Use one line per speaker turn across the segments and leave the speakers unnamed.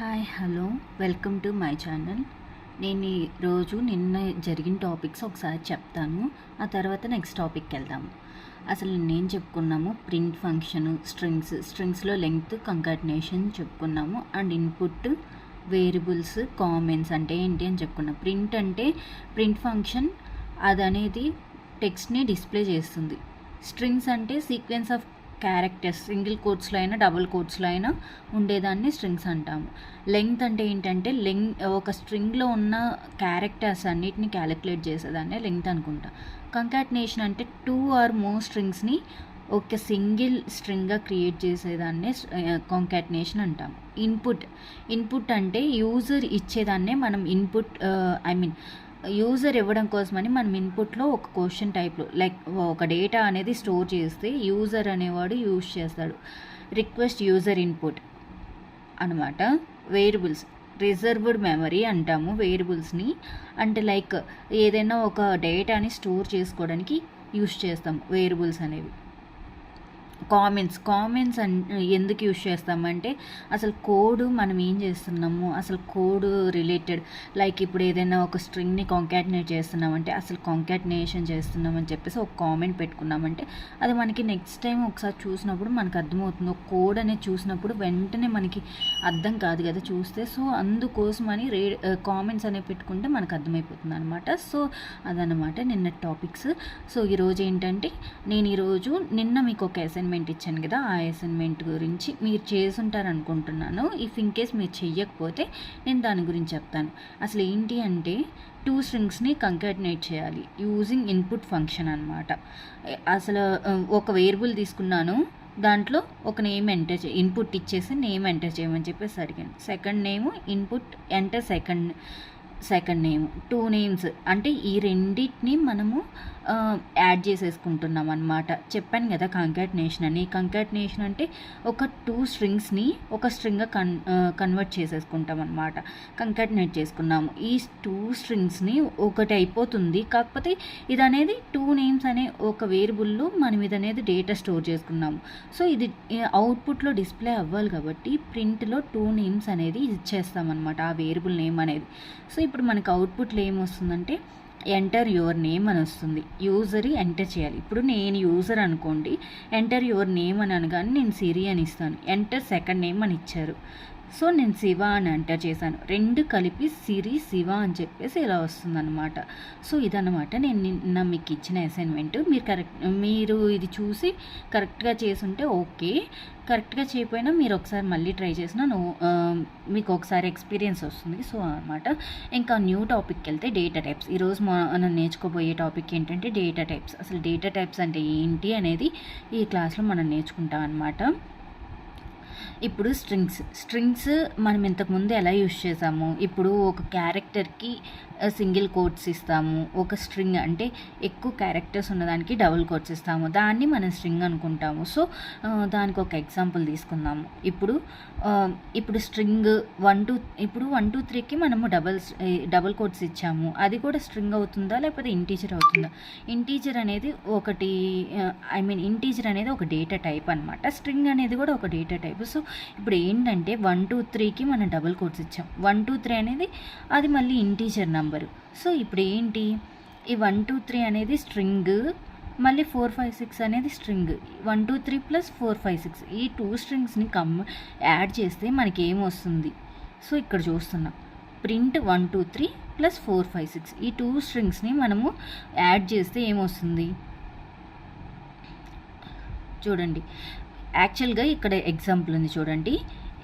Hi hello. Welcome to my channel. నేను ఈరోజు నిన్న జరిగిన టాపిక్స్ ఒకసారి చెప్తాను. ఆ తర్వాత నెక్స్ట్ టాపిక్కి వెళ్దాము అసలు నేను చెప్పుకున్నాము? Print function strings. స్ట్రింగ్స్లో length concatenation చెప్పుకున్నాము. అండ్ ఇన్పుట్ వేరియబుల్స్ కామెంట్స్ అంటే ఏంటి అని చెప్పుకున్నాం. ప్రింట్ అంటే ప్రింట్ ఫంక్షన్ అది అనేది టెక్స్ట్ని డిస్ప్లే చేస్తుంది. స్ట్రింగ్స్ అంటే సీక్వెన్స్ ఆఫ్ క్యారెక్టర్స్ సింగిల్ కోట్స్లో అయినా డబుల్ కోట్స్లో అయినా ఉండేదాన్ని స్ట్రింగ్స్ అంటాము. లెంగ్త్ అంటే ఏంటంటే లెంగ్ ఒక స్ట్రింగ్లో ఉన్న క్యారెక్టర్స్ అన్నిటిని క్యాలిక్యులేట్ చేసేదాన్ని లెంగ్త్ అనుకుంటా. కంకాటినేషన్ అంటే టూ ఆర్ మోర్ స్ట్రింగ్స్ని ఒక సింగిల్ స్ట్రింగ్గా క్రియేట్ చేసేదాన్నే కాంకాటినేషన్ అంటాం ఇన్పుట్ ఇన్పుట్ అంటే యూజర్ ఇచ్చేదాన్నే మనం ఇన్పుట్ ఐ మీన్ యూజర్ ఇవ్వడం కోసమని మనం ఇన్పుట్లో ఒక క్వశ్చన్ టైప్లో లైక్ ఒక డేటా అనేది స్టోర్ చేస్తే యూజర్ అనేవాడు యూజ్ చేస్తాడు. రిక్వెస్ట్ యూజర్ ఇన్పుట్ అనమాట వేరియబుల్స్ రిజర్వ్డ్ మెమరీ అంటాము వేరియబుల్స్ని. అంటే లైక్ ఏదైనా ఒక డేటాని స్టోర్ చేసుకోవడానికి యూజ్ చేస్తాం వేరియబుల్స్ అనేవి. కామెంట్స్ కామెంట్స్ అన్ ఎందుకు యూజ్ చేస్తామంటే అసలు కోడ్ మనం ఏం చేస్తున్నాము? అసలు కోడ్ రిలేటెడ్ లైక్ ఇప్పుడు ఏదైనా ఒక స్ట్రింగ్ని కాంకాటినేట్ చేస్తున్నామంటే అసలు కాంకాటినేషన్ చేస్తున్నామని చెప్పేసి ఒక కామెంట్ పెట్టుకున్నామంటే అది మనకి నెక్స్ట్ టైం ఒకసారి చూసినప్పుడు మనకు అర్థమవుతుంది. ఒక కోడ్ అనేది చూసినప్పుడు వెంటనే మనకి అర్థం కాదు కదా చూస్తే. సో అందుకోసమని రే కామెంట్స్ అనేవి పెట్టుకుంటే మనకు అర్థమైపోతుంది అనమాట సో అదనమాట నిన్న టాపిక్స్ సో ఈరోజు ఏంటంటే నేను ఈరోజు నిన్న మీకు ఒక అసైన్మెంట్ ఇచ్చాను కదా ఆ అసైన్మెంట్ గురించి మీరు చేసుంటారు అనుకుంటున్నాను ఇఫ్ ఇన్ కేస్ మీరు చెయ్యకపోతే నేను దాని గురించి చెప్తాను. అసలు ఏంటి అంటే టూ స్ట్రింగ్స్ని కంకాటినేట్ చేయాలి. యూజింగ్ ఇన్పుట్ ఫంక్షన్ అనమాట అసలు ఒక వేరియబుల్ తీసుకున్నాను. దాంట్లో ఒక నేమ్ ఎంటర్ చే ఇన్పుట్ ఇచ్చేసి నేమ్ ఎంటర్ చేయమని చెప్పేసి అడిగాను. Second name input enter second second name two names అంటే ఈ రెండింటిని మనము యాడ్ చేసేసుకుంటున్నాం అనమాట చెప్పాను కదా కంకాటినేషన్ అని. కంకాటినేషన్ అంటే ఒక టూ స్ట్రింగ్స్ని ఒక స్ట్రింగ్గా కన్ కన్వర్ట్ చేసేసుకుంటాం అనమాట కంకాటినేట్ చేసుకున్నాము. ఈ టూ స్ట్రింగ్స్ని ఒకటి అయిపోతుంది. కాకపోతే ఇది అనేది టూ నేమ్స్ అనే ఒక వేరియబుల్లో మనం ఇది అనేది డేటా స్టోర్ చేసుకున్నాము. సో ఇది అవుట్పుట్లో డిస్ప్లే అవ్వాలి కాబట్టి ప్రింట్లో టూ నేమ్స్ అనేది ఇచ్చేస్తామన్నమాట ఆ వేరియబుల్ నేమ్ అనేది. సో ఇప్పుడు మనకు అవుట్పుట్లో ఏమొస్తుందంటే ఎంటర్ యువర్ నేమ్ అని వస్తుంది. యూజర్ ఎంటర్ చేయాలి. ఇప్పుడు నేను యూజర్ అనుకోండి ఎంటర్ యువర్ నేమ్ అని అనగానే నేను సిరి అని ఇస్తాను. ఎంటర్ సెకండ్ నేమ్ అని ఇచ్చారు. సో నేను శివ అని ఎంటర్ చేశాను. రెండు కలిపి సిరి శివ అని చెప్పేసి ఇలా వస్తుందన్నమాట. సో ఇదన్నమాట నేను నిన్న మీకు ఇచ్చిన అసైన్మెంట్ మీరు కరెక్ట్ మీరు ఇది చూసి కరెక్ట్గా చేసుంటే ఓకే. కరెక్ట్గా చేయకపోయినా మీరు ఒకసారి మళ్ళీ ట్రై చేసినా నువ్వు మీకు ఒకసారి ఎక్స్పీరియన్స్ వస్తుంది. సో అనమాట ఇంకా న్యూ టాపిక్కి వెళ్తే డేటా టైప్స్. ఈరోజు మనం నేర్చుకోబోయే టాపిక్ ఏంటంటే డేటా టైప్స్. అసలు డేటా టైప్స్ అంటే ఏంటి అనేది ఈ క్లాస్లో మనం నేర్చుకుంటాం అనమాట ఇప్పుడు స్ట్రింగ్స్ స్ట్రింగ్స్ మనం ఇంతకుముందు ఎలా యూజ్ చేసాము? ఇప్పుడు ఒక క్యారెక్టర్కి సింగిల్ కోట్స్ ఇస్తాము. ఒక స్ట్రింగ్ అంటే ఎక్కువ క్యారెక్టర్స్ ఉన్నదానికి డబుల్ కోట్స్ ఇస్తాము. దాన్ని మనం స్ట్రింగ్ అనుకుంటాము. సో దానికి ఒక ఎగ్జాంపుల్ తీసుకుందాము. ఇప్పుడు ఇప్పుడు స్ట్రింగ్ వన్ టూ ఇప్పుడు వన్ టూ త్రీకి మనము డబల్ డబుల్ కోట్స్ ఇచ్చాము. అది కూడా స్ట్రింగ్ అవుతుందా? లేకపోతే ఇంటీజర్ అవుతుందా? ఇంటీజర్ అనేది ఒకటి ఐ మీన్ ఇంటీజర్ అనేది ఒక డేటా టైప్ అనమాట స్ట్రింగ్ అనేది కూడా ఒక డేటా టైప్ సో ఇప్పుడు ఏంటంటే వన్ టూ త్రీకి మనం డబుల్ కోట్స్ ఇచ్చాం. వన్ టూ త్రీ అనేది అది మళ్ళీ ఇంటీజర్ నెంబరు. సో ఇప్పుడు ఏంటి ఈ వన్ టూ త్రీ అనేది స్ట్రింగ్ మళ్ళీ ఫోర్ ఫైవ్ సిక్స్ అనేది string. One two three plus four five six. ఈ టూ స్ట్రింగ్స్ని కమ్ యాడ్ చేస్తే మనకి ఏమొస్తుంది సో ఇక్కడ చూస్తున్నాం. Print one two three plus four five six. ఈ టూ స్ట్రింగ్స్ని మనము యాడ్ చేస్తే ఏమొస్తుంది? చూడండి. యాక్చువల్గా ఇక్కడ ఎగ్జాంపుల్ ఉంది చూడండి.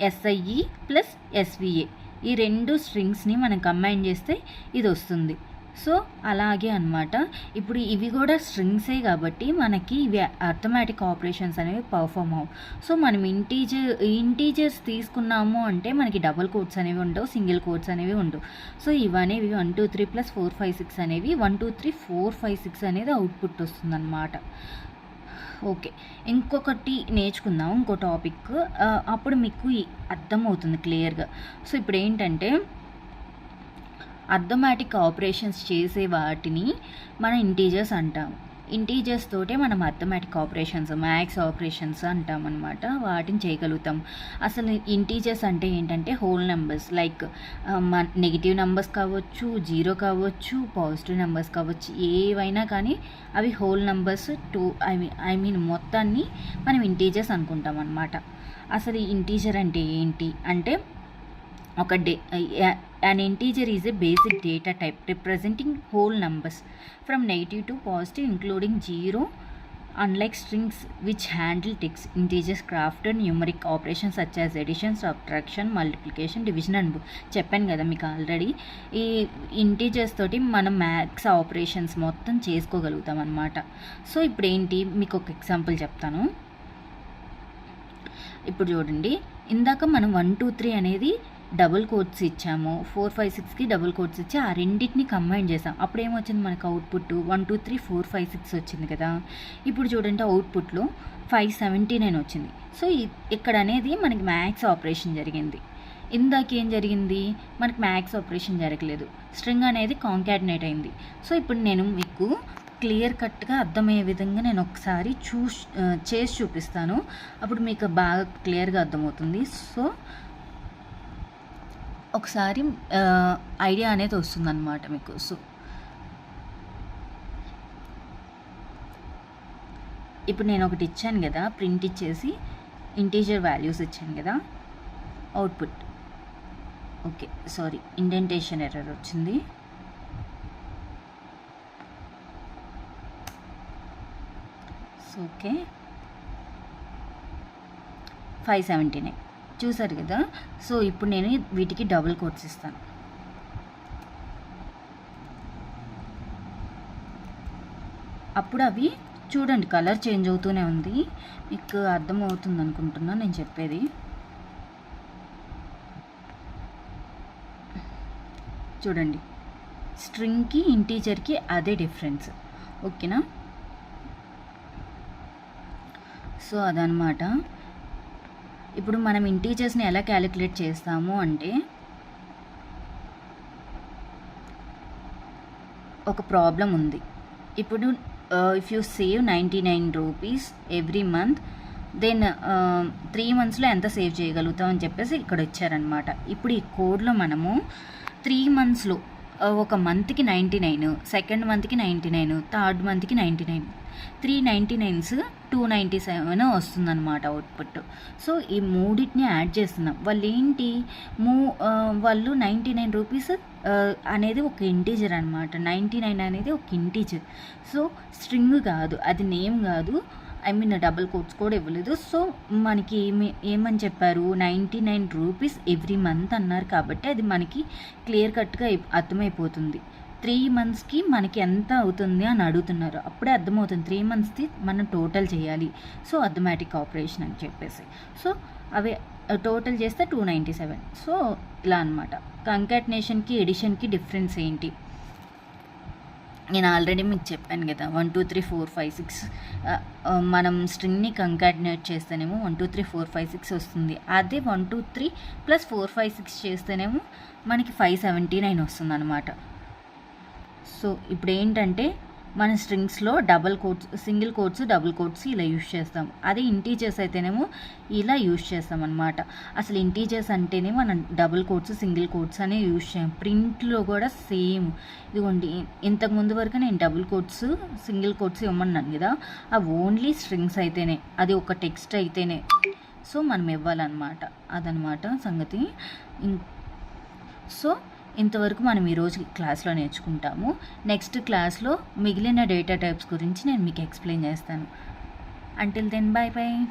ఎస్ఐఈ ప్లస్ ఎస్విఏ ఈ రెండు స్ట్రింగ్స్ని మనం కంబైన్ చేస్తే ఇది వస్తుంది. సో అలాగే అనమాట ఇప్పుడు ఇవి కూడా స్ట్రింగ్సే కాబట్టి మనకి ఇవి అర్థమెటిక్ ఆపరేషన్స్ అనేవి పర్ఫామ్ అవ్వు సో మనం ఇంటీజర్ ఇంటీజర్స్ తీసుకున్నాము అంటే మనకి డబుల్ కోడ్స్ అనేవి ఉండవు సింగిల్ కోడ్స్ అనేవి ఉండవు. So ఇవనేవి one two three plus four five six అనేవి one two three four five six అనేది అవుట్పుట్ వస్తుందన్నమాట. ఓకే. ఇంకొకటి నేర్చుకుందాం ఇంకో టాపిక్. అప్పుడు మీకు అర్థమవుతుంది క్లియర్గా. సో ఇప్పుడు ఏంటంటే అర్థమాటిక్ ఆపరేషన్స్ చేసే వాటిని మన ఇంటీజర్స్ అంటాము ఇంటీజర్స్ తోటే మనం అథమెటిక్ ఆపరేషన్స్ మ్యాథ్స్ ఆపరేషన్స్ అంటామన్నమాట. వాటిని చేయగలుగుతాం. అసలు ఇంటీజర్స్ అంటే ఏంటంటే whole numbers like negative numbers కావచ్చు జీరో కావచ్చు పాజిటివ్ నెంబర్స్ కావచ్చు ఏవైనా కానీ అవి whole numbers to I mean I mean మొత్తాన్ని మనం ఇంటీజర్స్ అనుకుంటాం అనమాట అసలు ఇంటీజర్ అంటే ఏంటి? అంటే ఒక the an integer is a basic data type representing whole numbers from negative to positive including zero unlike strings which handle text integers craft and numeric operation such as additions subtraction multiplication division and చెప్పాను కదా మీకు already ఈ integers తోటి మనం maths operations మొత్తం చేసుకోగలుగుతాం అనమాట so ఇప్పుడు ఏంటి? మీకు ఒక ఎగ్జాంపుల్ చెప్తాను. ఇప్పుడు చూడండి. ఇందాక మనం వన్ టూ త్రీ అనేది డబుల్ కోట్స్ ఇచ్చాము. ఫోర్ ఫైవ్ సిక్స్కి డబుల్ కోట్స్ ఇచ్చి ఆ రెండింటిని కంబైన్ చేసాం. అప్పుడు ఏమొచ్చింది మనకు output? One two three four five six వచ్చింది కదా. ఇప్పుడు చూడండి అవుట్పుట్లో ఫైవ్ సెవెంటీ నైన్ వచ్చింది. సో ఇక్కడ అనేది మనకి మ్యాథ్స్ ఆపరేషన్ జరిగింది. ఇందాక ఏం జరిగింది? మనకి మ్యాథ్స్ ఆపరేషన్ జరగలేదు. స్ట్రింగ్ అనేది కాంకాటినేట్ అయింది. సో ఇప్పుడు నేను మీకు క్లియర్ కట్గా అర్థమయ్యే విధంగా నేను ఒకసారి చూ చేసి చూపిస్తాను. అప్పుడు మీకు బాగా క్లియర్గా అర్థమవుతుంది. సో ఒకసారి ఐడియా అనేది వస్తుందన్నమాట మీకు. సో ఇప్పుడు నేను ఒకటి ఇచ్చాను కదా ప్రింట్ ఇచ్చేసి ఇంటీజర్ వాల్యూస్ ఇచ్చాను కదా output. Okay sorry indentation error వచ్చింది. So okay. Five seventy nine. చూసారు కదా? సో ఇప్పుడు నేను వీటికి డబుల్ కోట్స్ ఇస్తాను. అప్పుడు అవి చూడండి కలర్ చేంజ్ అవుతూనే ఉంది. మీకు అర్థమవుతుంది అనుకుంటున్నా నేను చెప్పేది. చూడండి స్ట్రింగ్కి ఇంటీజర్కి అదే డిఫరెన్స్ ఓకేనా సో అదనమాట ఇప్పుడు మనం ఇంటీజర్స్ని ఎలా క్యాలిక్యులేట్ చేస్తాము అంటే ఒక ప్రాబ్లం ఉంది. ఇప్పుడు if you save ninety nine rupees every month then three మంత్స్లో ఎంత సేవ్ చేయగలుగుతాం అని చెప్పేసి ఇక్కడ వచ్చారనమాట ఇప్పుడు ఈ కోడ్లో మనము త్రీ మంత్స్లో ఒక మంత్కి నైంటీ నైన్ సెకండ్ మంత్కి నైంటీ నైన్ థర్డ్ మంత్కి ninety nine three ninety nines two ninety seven వస్తుందన్నమాట అవుట్పుట్ సో ఈ మూడింటిని యాడ్ చేస్తున్నాం. వాళ్ళు ఏంటి మూ వాళ్ళు నైంటీ నైన్ రూపీస్ అనేది ఒక ఇంటీజర్ అనమాట నైంటీ నైన్ అనేది ఒక ఇంటీజర్ సో స్ట్రింగ్ కాదు. అది నేమ్ కాదు. ఐ మీన్ డబుల్ కోట్స్ కూడా ఇవ్వలేదు. సో మనకి ఏమి ఏమని చెప్పారు? Ninety nine rupees every month అన్నారు కాబట్టి అది మనకి క్లియర్ కట్గా అర్థమైపోతుంది. త్రీ మంత్స్కి మనకి ఎంత అవుతుంది అని అడుగుతున్నారు. అప్పుడే అర్థమవుతుంది. త్రీ మంత్స్ది మనం టోటల్ చేయాలి. సో అథమెటిక్ ఆపరేషన్ అని చెప్పేసి. సో అవి టోటల్ చేస్తే టూ నైంటీ సెవెన్ సో ఇలా అనమాట కంకాటినేషన్కి ఎడిషన్కి డిఫరెన్స్ ఏంటి? నేను ఆల్రెడీ మీకు చెప్పాను కదా one two three four five six మనం స్ట్రింగ్ని కంకాటినేట్ చేస్తేనేమో one two three four five six వస్తుంది. అదే one two three plus four five six చేస్తేనేమో మనకి ఫైవ్ సెవెంటీ నైన్ వస్తుంది అనమాట సో ఇప్పుడు ఏంటంటే మన స్ట్రింగ్స్లో double quotes single quotes double quotes ఇలా యూజ్ చేస్తాం. అదే ఇంటీజర్స్ అయితేనేమో ఇలా యూజ్ చేస్తాం అనమాట అసలు ఇంటీజర్స్ అంటేనే మనం డబుల్ కోట్స్ సింగిల్ కోట్స్ అనే యూజ్ చేయం. ప్రింట్లో కూడా సేమ్ ఇదిగోండి ఇంతకుముందు వరకు నేను డబుల్ కోట్స్ సింగిల్ కోట్స్ ఇవ్వమన్నాను కదా అవి ఓన్లీ స్ట్రింగ్స్ అయితేనే అది ఒక టెక్స్ట్ అయితేనే. సో మనం ఇవ్వాలన్నమాట. అదనమాట సంగతి. సో ఇంతవరకు మనం ఈరోజు క్లాస్లో నేర్చుకుంటాము. నెక్స్ట్ క్లాస్లో మిగిలిన డేటా టైప్స్ గురించి నేను మీకు ఎక్స్ప్లెయిన్ చేస్తాను. Until then bye bye